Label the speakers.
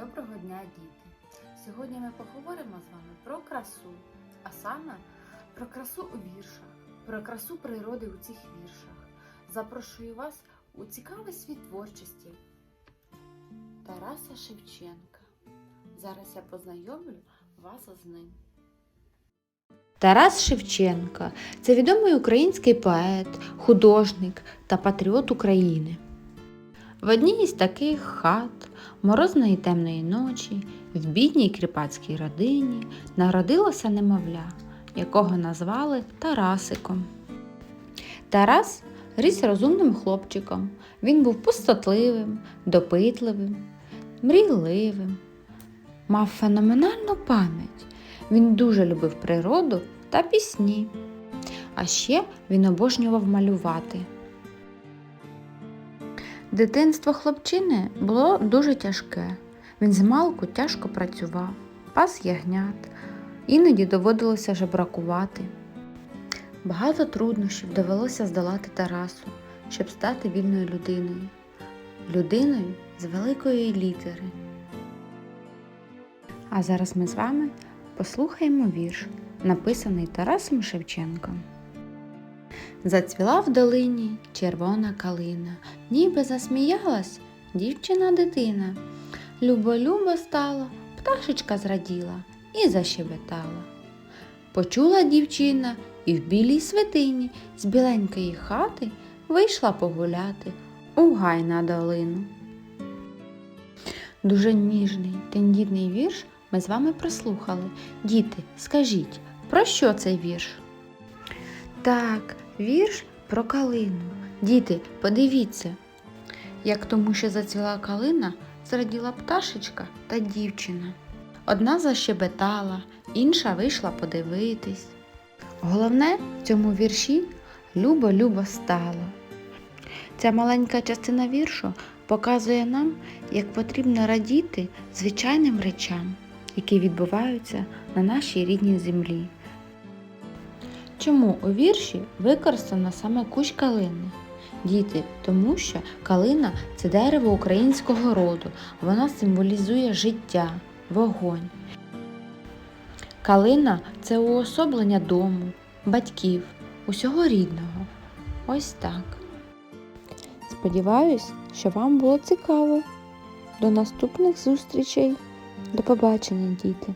Speaker 1: Доброго дня, діти! Сьогодні ми поговоримо з вами про красу, а саме про красу у віршах, про красу природи у цих віршах. Запрошую вас у цікавий світ творчості Тараса Шевченка. Зараз я познайомлю вас з ним.
Speaker 2: Тарас Шевченко це відомий український поет, художник та патріот України. В одній із таких хат морозної темної ночі в бідній кріпацькій родині народилося немовля, якого назвали Тарасиком. Тарас ріс розумним хлопчиком. Він був пустотливим, допитливим, мрійливим, мав феноменальну пам'ять. Він дуже любив природу та пісні. А ще він обожнював малювати. Дитинство хлопчини було дуже тяжке. Він змалку тяжко працював, пас ягнят, іноді доводилося жебракувати. Багато труднощів довелося здолати Тарасу, щоб стати вільною людиною. Людиною з великої літери. А зараз ми з вами послухаємо вірш, написаний Тарасом Шевченком. Зацвіла в долині червона калина, ніби засміялась дівчина дитина. Любо-любо стало, пташечка зраділа і защебетала. Почула дівчина і в білій святині з біленької хати вийшла погуляти у гай на долину. Дуже ніжний, тендітний вірш ми з вами прослухали. Діти, скажіть, про що цей вірш? Так, вірш про калину. Діти, подивіться, як тому, що зацвіла калина, зраділа пташечка та дівчина. Одна защебетала, інша вийшла подивитись. Головне в цьому вірші любо-любо стало. Ця маленька частина віршу показує нам, як потрібно радіти звичайним речам, які відбуваються на нашій рідній землі. Чому у вірші використано саме кущ калини? Діти, тому що калина це дерево українського роду, вона символізує життя, вогонь. Калина це уособлення дому, батьків, усього рідного. Ось так. Сподіваюсь, що вам було цікаво. До наступних зустрічей. До побачення, діти!